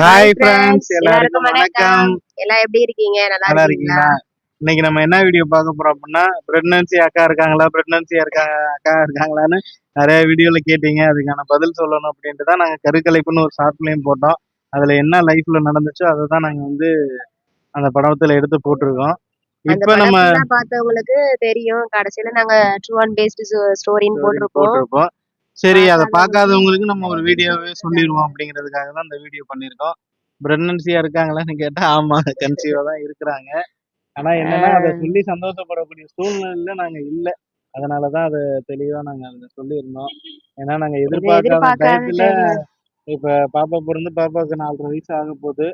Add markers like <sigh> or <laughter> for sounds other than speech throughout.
Hi friends எல்லாருக்கும் வணக்கம். எல்லாம் எப்படி இருக்கீங்க? நல்லா இருக்கீங்களா? இன்னைக்கு நம்ம என்ன வீடியோ பார்க்க போறோம் அப்படின்னா பிரெக்னன்சி அக்கா இருக்காங்களா? பிரெக்னன்சி இருக்காங்க அக்கா இருக்காங்களான்னு நிறைய வீடியோல கேட்டீங்க. அதுக்கான பதில் சொல்லணும் அப்படின்ட்டு தான் நாங்க கருக்கலைப்புன்னு ஒரு ஷார்ட் ஃபிலிம் போட்டோம். அதுல என்ன லைஃப்ல நடந்துச்சோ அதை தான் நாங்க வந்து அந்த படத்துல எடுத்து போட்டிருக்கோம். இப்ப நம்ம பார்த்தவங்களுக்கு தெரியும். கடைசியில நாங்க ட்ரூ அண்ட் பேஸ்ட் ஸ்டோரின்னு போட்டிருப்போம். சரி அதை பார்க்காதவங்களுக்கு- நம்ம ஒரு வீடியோவே சொல்லிடுவோம் அப்படிங்கிறதுக்காக தான் இந்த வீடியோ பண்ணியிருக்கோம் பிரெக்னன்சியா இருக்காங்களான்னு கேட்டா ஆமா கன்சீவா தான் இருக்கிறாங்க. ஆனா என்னன்னா அதை சொல்லி சந்தோஷப்படக்கூடிய சூழ்நிலையில நாங்க இல்ல. அதனாலதான் அதை தெளிவா நாங்க அதை சொல்லியிருந்தோம். ஏன்னா நாங்க எதிர்பார்க்காத டயத்துல இப்ப பாப்பா பிறந்து பாப்பாவுக்கு நாலரை வயசு ஆக போகுது.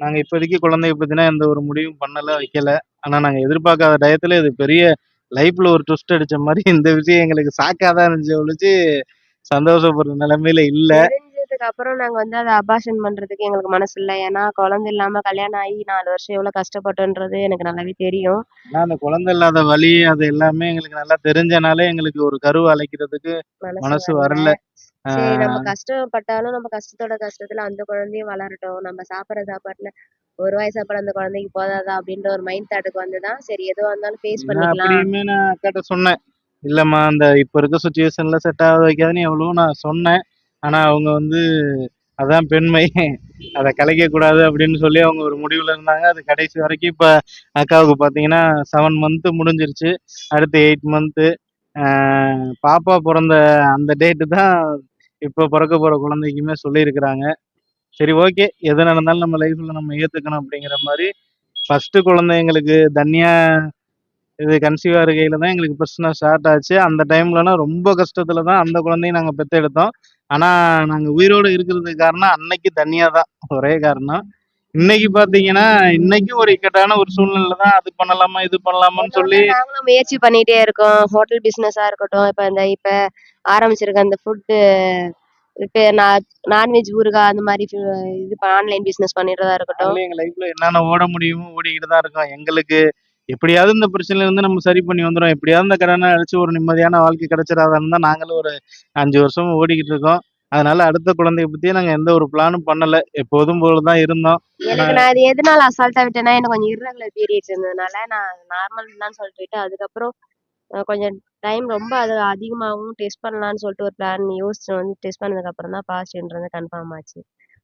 நாங்க இப்போதைக்கு குழந்தைய பத்தினா எந்த ஒரு முடிவும் பண்ணல வைக்கல. ஆனா நாங்க எதிர்பார்க்காத டயத்துல இது பெரிய லைஃப்ல ஒரு ட்விஸ்ட் அடிச்ச மாதிரி <laughs> இந்த விஷயம் எங்களுக்கு சாக்காதான் இருந்துச்சு ஒழிச்சு சந்தோஷப்படுற நிலைமையில இல்ல. தெரிஞ்சதுக்கு அப்புறம் நாங்க வந்து அதை அபாஷன் பண்றதுக்கு எங்களுக்கு மனசு இல்ல. ஏன்னா குழந்தை இல்லாம கல்யாணம் ஆகி நாலு வருஷம் எவ்வளவு கஷ்டப்பட்டோன்றது எனக்கு நல்லாவே தெரியும். ஆனா அந்த குழந்தை இல்லாத வலி அது எல்லாமே எங்களுக்கு நல்லா தெரிஞ்சனாலே எங்களுக்கு ஒரு கருவை அழைக்கிறதுக்கு மனசு வரல. சரி நம்ம கஷ்டப்பட்டாலும் நம்ம கஷ்டத்தோட கஷ்டத்துல அந்த குழந்தையும் வளரட்டும். நம்ம சாப்பிடுற சாப்பாட்டுல ஒரு வாய் சாப்பாடு அந்த குழந்தைக்கு போதாதா? அப்படின்ற ஒரு மைண்ட் தாட்டுக்கு வந்துதான் சரி எதுவா இருந்தாலும் ஃபேஸ் நான் பண்ணிக்கலாம். அப்படியுமே நான் அக்காட்ட சொன்னேன். இல்லம்மா அந்த இப்ப இருக்க சுச்சுவேஷன்ல செட் ஆக வைக்காதுன்னு எவ்வளவோ நான் சொன்னேன். ஆனா அவங்க வந்து அதான் பெண்மை. அதை கலைக்க கூடாது அப்படின்னு சொல்லி அவங்க ஒரு முடிவுல இருந்தாங்க. அது கடைசி வரைக்கும் இப்ப அக்காவுக்கு பாத்தீங்கன்னா செவன் மந்த் முடிஞ்சிருச்சு. அடுத்து எயிட் மந்த்து பாப்பா பிறந்த அந்த டேட்டு தான் இப்போ பிறக்க போகிற குழந்தைக்குமே சொல்லியிருக்கிறாங்க. சரி ஓகே. எது நடந்தாலும் நம்ம லைஃப்பில் நம்ம ஏற்றுக்கணும் அப்படிங்கிற மாதிரி ஃபஸ்ட்டு குழந்தை எங்களுக்கு இது கன்சீவாக இருக்கையில் தான் எங்களுக்கு பிரச்சனை ஸ்டார்ட் ஆச்சு. அந்த டைம்லனா ரொம்ப கஷ்டத்தில் தான் அந்த குழந்தையும் நாங்க எடுத்தோம் ஆனால் நாங்கள் உயிரோட இருக்கிறதுக்கு காரணம் அன்னைக்கு தனியாக தான். ஒரே காரணம். இன்னைக்கு பாத்தீங்கன்னா இன்னைக்கு ஒரு இக்கட்டான ஒரு சூழ்நிலை தான் அது பண்ணலாமா இது பண்ணலாமான்னு சொல்லி நாங்களும் முயற்சி பண்ணிட்டே இருக்கோம். ஹோட்டல் பிசினஸா இருக்கட்டும் இப்ப இந்த இப்ப ஆரம்பிச்சிருக்க அந்த ஃபுட்டு இப்ப நான் நான்வெஜ் ஊறுகாய் அந்த மாதிரி இது ஆன்லைன் பிசினஸ் பண்ணிடுறதா இருக்கட்டும். எங்க லைஃப்ல என்னென்ன ஓட முடியுமோ ஓடிக்கிட்டு தான் இருக்கோம். எங்களுக்கு எப்படியாவது இந்த பிரச்சனையில இருந்து நம்ம சரி பண்ணி வந்துடும் எப்படியாவது இந்த கடனை அழிச்சு ஒரு நிம்மதியான வாழ்க்கை கிடைச்சிடாதான்னு தான் நாங்களும் ஒரு அஞ்சு வருஷம் ஓடிக்கிட்டு இருக்கோம். அதனால அடுத்த குழந்தைய பத்தி நாங்க எந்த ஒரு பிளானும் பண்ணல. எப்போதும் போலதான் இருந்தோம். எனக்கு நான் அது எதனால அசால்ட்டா விட்டேன்னா எனக்கு கொஞ்சம் irregular பீரியட்ஸ் இருந்ததுனால நான் நார்மல் தான் சொல்லிட்டு. அதுக்கப்புறம் கொஞ்சம் டைம் ரொம்ப அது அதிகமாகவும் டெஸ்ட் பண்ணலாம்னு சொல்லிட்டு ஒரு பிளான் யோசிச்சு வந்து டெஸ்ட் பண்ணதுக்கு அப்புறம் தான் பாசிட்டிவ்ன்றது கன்ஃபார்ம் ஆச்சு.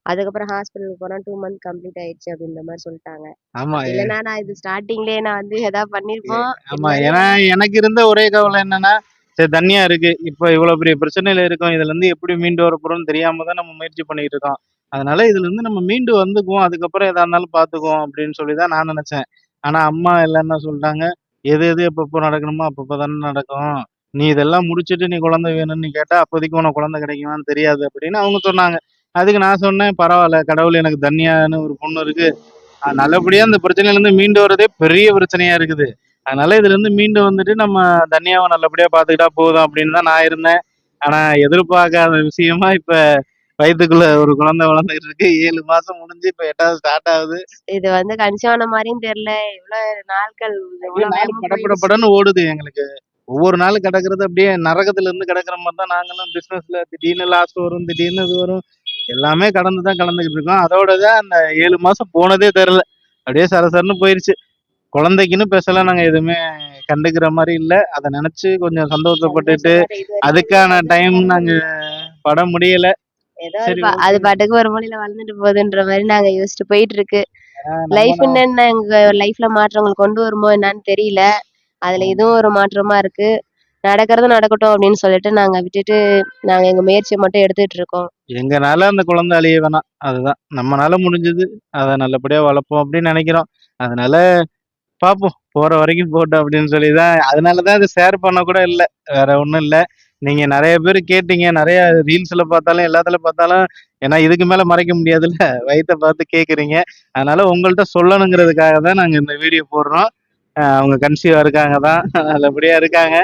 அதுக்கப்புறம் ஹாஸ்பிட்டலுக்கு போனா டூ மந்த் கம்ப்ளீட் ஆயிடுச்சு அப்படின்ற மாதிரி சொல்லிட்டாங்க. ஆமா இல்லைன்னா நான் இது ஸ்டார்டிங்லயே நான் வந்து ஏதாவது பண்ணிருப்போம். ஆமா ஏன்னா எனக்கு இருந்த ஒரே கவலை என்னன்னா சரி தனியா இருக்கு. இப்போ இவ்வளவு பெரிய பிரச்சனையில இருக்கோம். இதுல இருந்து எப்படி மீண்டு வர போறோம்னு தெரியாம தான் நம்ம முயற்சி பண்ணிட்டு இருக்கோம். அதனால இதுல இருந்து நம்ம மீண்டு வந்துக்குவோம். அதுக்கப்புறம் எதா இருந்தாலும் பாத்துக்குவோம் அப்படின்னு சொல்லி தான் நான் நினைச்சேன். ஆனா அம்மா எல்லாம் என்ன சொல்லிட்டாங்க. எது எது எப்பப்போ நடக்கணுமோ அப்பப்போ தானே நடக்கும். நீ இதெல்லாம் முடிச்சிட்டு நீ குழந்தை வேணும்னு கேட்டா அப்போதைக்கு உனக்கு குழந்தை கிடைக்குமான்னு தெரியாது அப்படின்னு அவங்க சொன்னாங்க. அதுக்கு நான் சொன்னேன் பரவாயில்ல கடவுள் எனக்கு தனியான்னு ஒரு பொண்ணு இருக்கு. நல்லபடியா அந்த பிரச்சனையில இருந்து மீண்டு வரதே பெரிய பிரச்சனையா இருக்குது. அதனால இதுல இருந்து மீண்டு வந்துட்டு நம்ம தனியாவை நல்லபடியா பாத்துக்கிட்டா போதும் அப்படின்னு தான் நான் இருந்தேன். ஆனா எதிர்பார்க்காத விஷயமா இப்ப வயித்துக்குள்ள ஒரு குழந்தை வளர்ந்துகிட்டு இருக்கு. ஏழு மாசம் முடிஞ்சு இப்ப எட்டாவது ஸ்டார்ட் ஆகுது. இது வந்து கன்சிவ் ஆன மாதிரியும் தெரியல. இவ்வளவு நாட்கள் இவ்வளவு நாள் வேகமா பட பட போயிடுச்சு. படன்னு ஓடுது எங்களுக்கு. ஒவ்வொரு நாள் கிடக்குறது அப்படியே நரகத்துல இருந்து கிடக்குற மாதிரி தான் நாங்களும் பிசினஸ்ல திடீர்னு லாஸ் வரும் திடீர்னு இது வரும். எல்லாமே கடந்து தான் கலந்துக்கிட்டு இருக்கோம். அதோட தான் அந்த ஏழு மாசம் போனதே தெரியல. அப்படியே சரசரன்னு போயிருச்சு. குழந்தைக்குன்னு பேசலாம் நாங்க எதுவுமே கண்டுக்கிற மாதிரி இல்ல. அதை நினைச்சு கொஞ்சம் சந்தோஷப்பட்டுட்டு அதுக்கான டைம் நாங்க பட முடியல. அது பாட்டுக்கு ஒரு மூலையில வளர்ந்துட்டு போகுதுன்ற மாதிரி நாங்க யோசிச்சுட்டு போயிட்டு இருக்கு லைஃப் என்னென்ன எங்க லைஃப்ல மாற்றங்கள் கொண்டு வருமோ என்னன்னு தெரியல. அதுல இதுவும் ஒரு மாற்றமா இருக்கு. நடக்கிறது நடக்கட்டும் அப்படின்னு சொல்லிட்டு நாங்க விட்டுட்டு நாங்க எங்க முயற்சியை மட்டும் எடுத்துட்டு இருக்கோம். எங்கனால அந்த குழந்தை அழிய வேணாம். அதுதான். நம்மனால முடிஞ்சது. அதை நல்லபடியா வளர்ப்போம் அப்படின்னு நினைக்கிறோம். அதனால பார்ப்போம் போற வரைக்கும் போட்டோம் அப்படின்னு சொல்லி தான் அதனாலதான் அது ஷேர் பண்ண கூட இல்லை. வேற ஒன்றும் இல்லை. நீங்க நிறைய பேர் கேட்டீங்க. நிறைய ரீல்ஸ்ல பார்த்தாலும் எல்லாத்துல பார்த்தாலும் ஏன்னா இதுக்கு மேல மறைக்க முடியாதுல்ல. வயிற்ற பார்த்து கேக்குறீங்க. அதனால உங்கள்கிட்ட சொல்லணுங்கிறதுக்காக தான் நாங்க இந்த வீடியோ போடுறோம். அவங்க கன்சீவா இருக்காங்க தான். நல்லபடியா இருக்காங்க.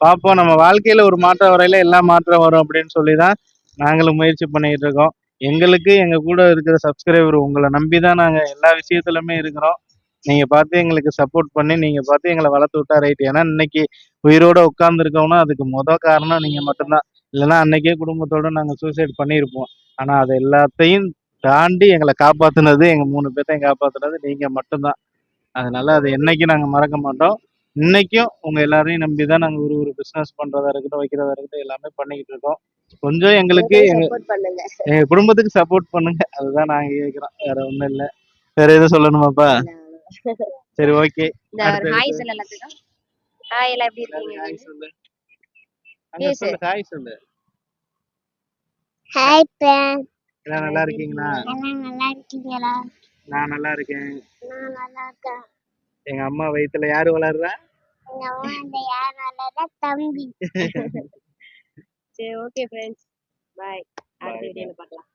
பார்ப்போம் நம்ம வாழ்க்கையில ஒரு மாற்றம் வரையில எல்லா மாற்றம் வரும் அப்படின்னு சொல்லி தான் நாங்களும் முயற்சி பண்ணிட்டு இருக்கோம். எங்களுக்கு எங்க கூட இருக்கிற சப்ஸ்கிரைபர் உங்களை நம்பி தான் நாங்க எல்லா விஷயத்துலயுமே இருக்கிறோம். நீங்க பார்த்து எங்களுக்கு சப்போர்ட் பண்ணி நீங்க பார்த்து எங்களை வளர்த்து விட்டா ரைட் ஏன்னா இன்னைக்கு உயிரோட உட்கார்ந்து இருக்கோம்னா அதுக்கு முத காரணம் நீங்க மட்டும்தான். இல்லைன்னா அன்னைக்கே குடும்பத்தோட நாங்க சூசைட் பண்ணியிருப்போம். ஆனா அது எல்லாத்தையும் தாண்டி எங்களை காப்பாத்துனது எங்க மூணு பேர்த்தையும் காப்பாத்துனது நீங்க மட்டும்தான். அதனால அதை என்னைக்கும் நாங்க மறக்க மாட்டோம். இன்னைக்கும் உங்க எல்லாரையும் நம்பி தான் நாங்க ஒரு ஒரு பிசினஸ் பண்றதா இருக்கட்டும் வைக்கிறதா இருக்கட்டும் எல்லாமே பண்ணிக்கிட்டு இருக்கோம். கொஞ்சம் எங்களுக்கு எங்க குடும்பத்துக்கு சப்போர்ட் பண்ணுங்க. அதுதான் நாங்க கேக்குறோம் வேற ஒண்ணும் இல்ல. வேற எதுவும் சொல்லணுமாப்பா? சரி ஓகே. ஹாய் சொல்ல. எல்லாத்துக்கும். ஹாய் எல்லாம் எப்படி இருக்கீங்க? ஹாய் சொல்லு. அங்க. சொல்லு ஹாய் சொல்லு. ஹாய் ஃப்ரெண்ட் எல்லாம் நல்லா இருக்கீங்களா? எல்லாம் நல்லா இருக்கீங்களா? நான் நல்லா இருக்கேன். நான் நல்லா இருக்கேன். எங்க அம்மா வயித்துல யாரு வளர்றா? எங்க அம்மா அந்த யார் நல்லா தம்பி. <laughs> சரி ஓகே ஃப்ரெண்ட்ஸ் பாய் அடுத்த வீடியோல பார்க்கலாம்.